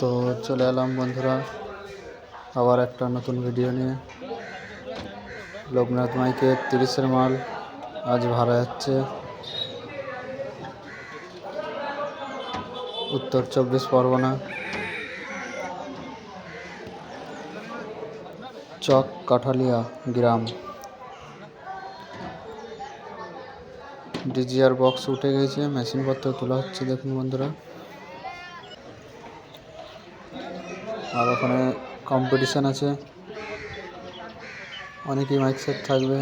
তো চলে এলাম বন্ধুরা, আবার একটা নতুন ভিডিও নিয়ে। লোকনাথ মাইকে তিরিশের মাল আজ ভাড়া যাচ্ছে। উত্তর চব্বিশ পরগনা। চক কাঠালিয়া গ্রাম। ডিজিআর বক্স উঠে গেছে মেশিনপত্র তোলা হচ্ছে, দেখুন বন্ধুরা। আর ওখানে কম্পিটিশান আছে। অনেকই মাইক সেট থাকবে।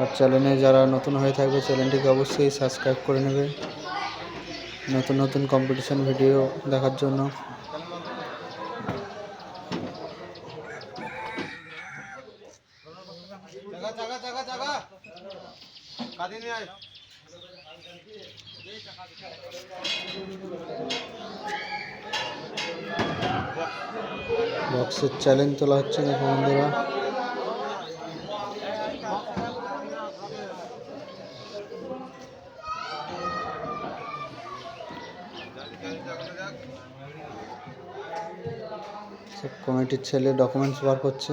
আর চ্যানেলে যারা নতুন হয়ে থাকবে চ্যানেলটিকে অবশ্যই সাবস্ক্রাইব করে নেবে। নতুন নতুন কম্পিটিশন ভিডিও দেখার জন্য। বক্সের চ্যালেঞ্জ তোলা হচ্ছে দেখো বন্ধুরা। সব কমিটির ছেলে ডকুমেন্টস বার করছে।